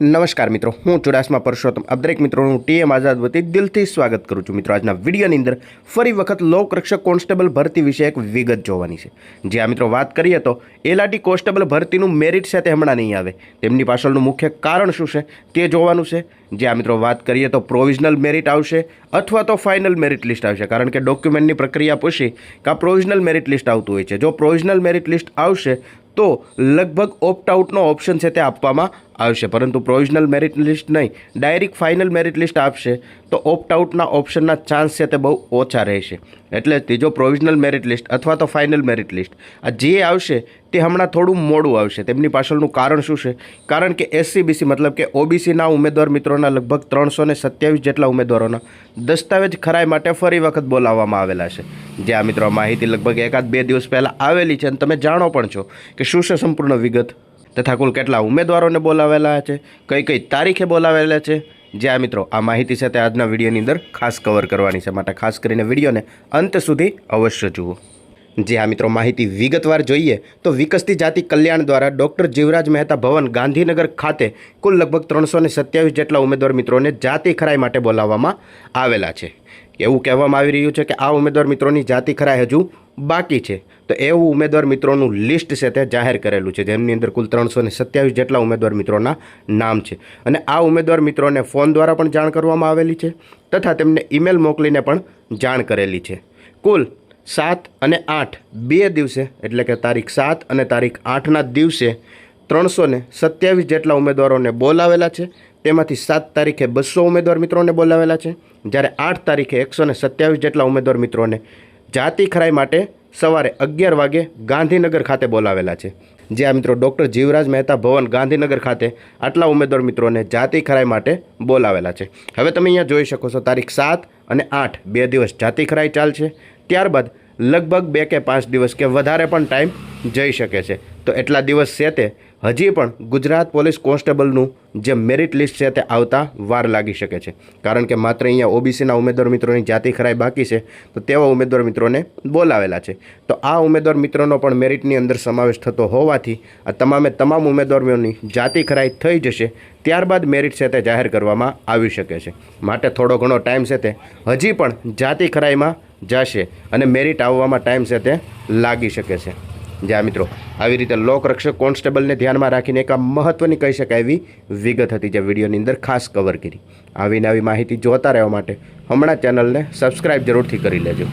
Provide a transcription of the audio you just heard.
નમસ્કાર મિત્રો, હું ચુડાસમા પરસોત્તમ. આ દરેક મિત્રોનું ટીએમ આઝાદ વતી દિલથી સ્વાગત કરું છું. મિત્રો, આજના વિડીયોની અંદર ફરી વખત લોકરક્ષક કોન્સ્ટેબલ ભરતી વિશે એક વિગત જોવાની છે. જે આ મિત્રો વાત કરીએ તો એલઆરટી કોન્સ્ટેબલ ભરતીનું મેરિટ છે તે હમણાં નહીં આવે. તેમની પાછળનું મુખ્ય કારણ શું છે તે જોવાનું છે. જે આ મિત્રો વાત કરીએ તો પ્રોવિઝનલ મેરિટ આવશે અથવા તો ફાઇનલ મેરિટ લિસ્ટ આવશે. કારણ કે ડોક્યુમેન્ટની પ્રક્રિયા પૂછી કે આ પ્રોવિઝનલ મેરિટ લિસ્ટ આવતું હોય છે. જો પ્રોવિઝનલ મેરિટ લિસ્ટ આવશે તો લગભગ ઓપ્ટ આઉટનો ઓપ્શન છે તે આપવામાં આવશે. પરંતુ પ્રોવિઝનલ મેરિટ લિસ્ટ નહીં ડાયરેક્ટ ફાઇનલ મેરિટ લિસ્ટ આપશે તો ઓપ્ટ આઉટના ઓપ્શનના ચાન્સ છે તે બહુ ઓછા રહેશે. એટલે ત્રીજો પ્રોવિઝનલ મેરિટ લિસ્ટ અથવા તો ફાઇનલ મેરિટ લિસ્ટ આ જે આવશે તે હમણાં થોડું મોડું આવશે. તેમની પાછળનું કારણ શું છે? કારણ કે એસસીબીસી મતલબ કે ઓબીસીના ઉમેદવાર મિત્રોના લગભગ ત્રણસો ને સત્યાવીસ જેટલા ઉમેદવારોના દસ્તાવેજ ખરાઈ માટે ફરી વખત બોલાવવામાં આવેલા છે. જે આ મિત્રો માહિતી લગભગ એકાદ બે દિવસ પહેલાં આવેલી છે અને તમે જાણો પણ છો કે શું છે સંપૂર્ણ વિગત? તથા કુલ કેટલા ઉમેદવારોને બોલાવેલા છે? કઈ કઈ તારીખે બોલાવેલા છે? જે આ મિત્રો, આ માહિતી સાથે આજના વિડીયોની અંદર ખાસ કવર કરવાની છે. માટે ખાસ કરીને વિડીયોને અંત સુધી અવશ્ય જુઓ. જે આ મિત્રો માહિતી વિગતવાર જોઈએ, તો વિકસતી જાતિ કલ્યાણ દ્વારા ડૉક્ટર જીવરાજ મહેતા ભવન ગાંધીનગર ખાતે કુલ લગભગ ત્રણસો જેટલા ઉમેદવાર મિત્રોને જાતિ ખરાઈ માટે બોલાવવામાં આવેલા છે. એવું કહેવામાં આવી રહ્યું છે કે આ ઉમેદવાર મિત્રોની જાતિ ખરા હજુ બાકી છે. તો એવું ઉમેદવાર મિત્રોનું લિસ્ટ છે તે જાહેર કરેલું છે, જેમની અંદર કુલ ત્રણસો ને સત્યાવીસ જેટલા ઉમેદવાર મિત્રોના નામ છે. અને આ ઉમેદવાર મિત્રોને ફોન દ્વારા પણ જાણ કરવામાં આવેલી છે તથા તેમને ઈમેલ મોકલીને પણ જાણ કરેલી છે. કુલ સાત અને આઠ બે દિવસે, એટલે કે તારીખ સાત અને તારીખ આઠના દિવસે ત્રણસો ને સત્યાવીસ જેટલા ઉમેદવારોને બોલાવેલા છે. તેમાંથી સાત તારીખે બસો ઉમેદવાર મિત્રોને બોલાવેલા છે. જ્યારે આઠ તારીખે એકસો સત્યાવીસ જેટલા ઉમેદવાર મિત્રોને જાતિ ખરાઈ માટે સવારે અગિયાર વાગે ગાંધીનગર ખાતે બોલાવેલા છે. જે આ મિત્રો ડૉક્ટર જીવરાજ મહેતા ભવન ગાંધીનગર ખાતે આટલા ઉમેદવાર મિત્રોને જાતિ ખરાઈ માટે બોલાવેલા છે. હવે તમે અહીંયા જોઈ શકો છો તારીખ સાત અને આઠ, બે દિવસ જાતિ ખરાઈ ચાલશે. ત્યારબાદ લગભગ બે કે પાંચ દિવસ કે વધારે પણ ટાઈમ જઈ શકે છે. તો એટલા દિવસ છે તે હજી પણ ગુજરાત પોલીસ કોન્સ્ટેબલનું જે મેરિટ લિસ્ટ છે તે આવતા વાર લાગી શકે છે. કારણ કે માત્ર અહીંયા ઓબીસીના ઉમેદવાર મિત્રોની જાતિ ખરાઈ બાકી છે, તો તેવા ઉમેદવાર મિત્રોને બોલાવેલા છે. તો આ ઉમેદવાર મિત્રોનો પણ મેરિટની અંદર સમાવેશ થતો હોવાથી આ તમામે તમામ ઉમેદવારોની જાતિ ખરાઈ થઈ જશે, ત્યારબાદ મેરિટ છે તે જાહેર કરવામાં આવી શકે છે. માટે થોડો ઘણો ટાઈમ છે તે હજી પણ જાતિ ખરાઈમાં જશે અને મેરિટ આવવામાં ટાઈમ છે તે લાગી શકે છે. જ્યાં મિત્રો, આવી રીતે લોકરક્ષક કોન્સ્ટેબલને ધ્યાનમાં રાખીને એક આ મહત્ત્વની કહી શકાય એવી વિગત હતી જે વિડીયોની અંદર ખાસ કવર કરી. આવી માહિતી જોતા રહેવા માટે હમણાં ચેનલને સબસ્ક્રાઈબ જરૂરથી કરી લેજો.